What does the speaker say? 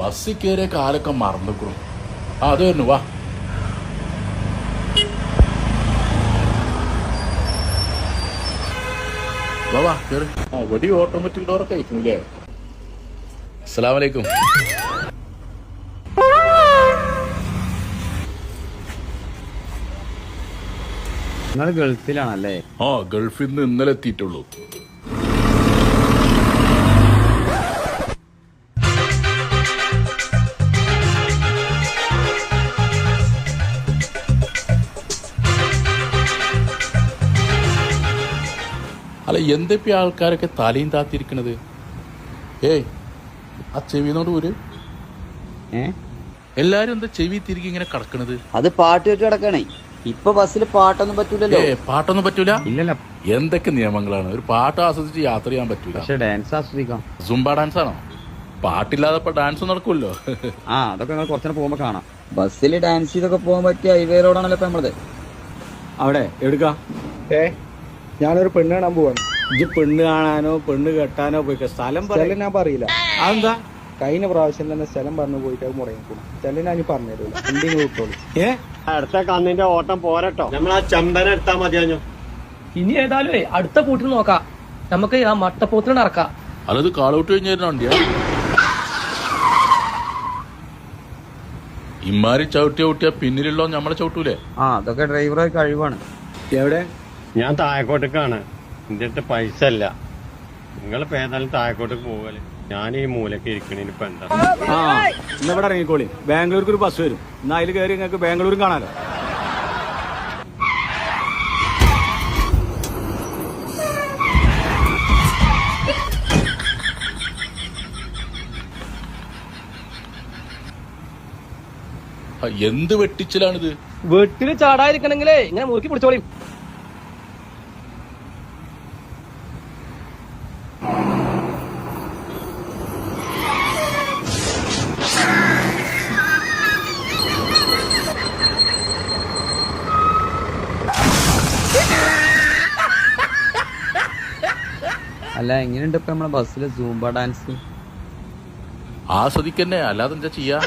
ബസ്സിൽ കയറിയ കാലൊക്കെ മറന്നുക്കുറും ആ അത് വരുന്നു വാ. വാ വാ കേറ്. ആ വടി ഓട്ടോമാറ്റിക് ഡോറൊക്കെ അയക്കുന്നില്ലേ നിങ്ങൾ ഗൾഫിലാണല്ലേ? ആ ഗൾഫിൽ നിന്ന് ഇന്നലെ എത്തിയിട്ടുള്ളൂ. അല്ല എന്തൊക്കെ ആൾക്കാരൊക്കെ തലയും താത്തിരിക്കണത്? ഏയ് ആ ചെവിനോട് ഒരു. എല്ലാരും എന്താ ചെവി തിരികെ ഇങ്ങനെ കടക്കണത്? അത് പാട്ട് കേട്ട് കിടക്കണേ. ഇപ്പൊ ബസ്സിൽ പാട്ടൊന്നും പറ്റൂലല്ലോ. ഏ പാട്ടൊന്നും പറ്റൂല? ഇല്ലല്ല. എന്തൊക്കെ നിയമങ്ങളാണ്? ഒരു പാട്ട് ആസ്വദിച്ച് യാത്ര ചെയ്യാൻ പറ്റൂല. പക്ഷെ ഡാൻസ് ആസ്വദിക്കാം. സുംബ ഡാൻസ് ആണോ പാട്ടില്ലാതെ ഇപ്പൊ ഡാൻസ് നടക്കുമല്ലോ ആ അതൊക്കെ ഞങ്ങൾ കുറച്ചു പോകുമ്പോ കാണാം. ബസ്സിൽ ഡാൻസ് ചെയ്തൊക്കെ പോകാൻ പറ്റിയ ഹൈവേ റോഡാണല്ലോ ഇപ്പൊ നമ്മളത് അവിടെ എടുക്കാ. ഏ? ഞാനൊരു പെണ്ണ് കാണാൻ പോവാണ്. ഇജ്ജ് പെണ്ണ് കാണാനോ പെണ്ണ് കെട്ടാനോ പോയി സ്ഥലം സ്ഥലം ഞാൻ പറയില്ല. അതെന്താ? കഴിഞ്ഞ പ്രാവശ്യം തന്നെ സ്ഥലം പറഞ്ഞു പോയിട്ട് അത് മുടങ്ങിക്കൂടും. സ്ഥലം ഞാൻ പറഞ്ഞു തരൂല. എന്തെങ്കിലും വിട്ടോളൂ? ഏ? അടുത്ത കന്നിന്റെ ഓട്ടം പോരട്ടോ. നമ്മൾ ആ ചന്ദന എടുത്താ മതിയാഞ്ഞു. ഇനി ഏതായാലും അടുത്ത കൂട്ടിൽ നോക്കാം. നമുക്ക് ആ മട്ടപ്പോത്തിന് നടക്കാം. അല്ലത് കാളൂട്ട് കഴിഞ്ഞ വണ്ടിയാ ഇമ്മാരി ചവിട്ടിയ കുട്ടിയാ പിന്നിലുള്ളോ നമ്മളെ ചവിട്ടൂലേ? ആ അതൊക്കെ ഡ്രൈവറെ കഴിവാണ്. എവിടെ? ഞാൻ താഴെക്കോട്ടേക്കാണ്. എന്റെ അടുത്ത് പൈസ അല്ല നിങ്ങൾ പേതാലും ഏതായാലും താഴെക്കോട്ടേക്ക് പോകൽ ഞാൻ ഈ മൂലക്ക് ഇരിക്കണേന് ഇപ്പൊ എന്താ? ആ ഇന്ന് ഇവിടെ ഇറങ്ങിക്കോളി. ബാംഗ്ലൂർക്ക് ഒരു ബസ് വരും. എന്നാ അതിൽ കയറി നിങ്ങൾക്ക് ബാംഗ്ലൂരും കാണാലോ. എന്ത് വെട്ടിച്ചിലാണിത്? വീട്ടിൽ ചാടാതിരിക്കണെങ്കിലേ ഇങ്ങനെ മുറുക്കി പിടിച്ചോളി. അല്ല എങ്ങനെയുണ്ട് ഇപ്പൊ നമ്മളെ ബസ്സിലെ സൂംബ ഡാൻസ് ആസ്വദിക്കന്നെ അല്ലാതെന്താ ചെയ്യാ?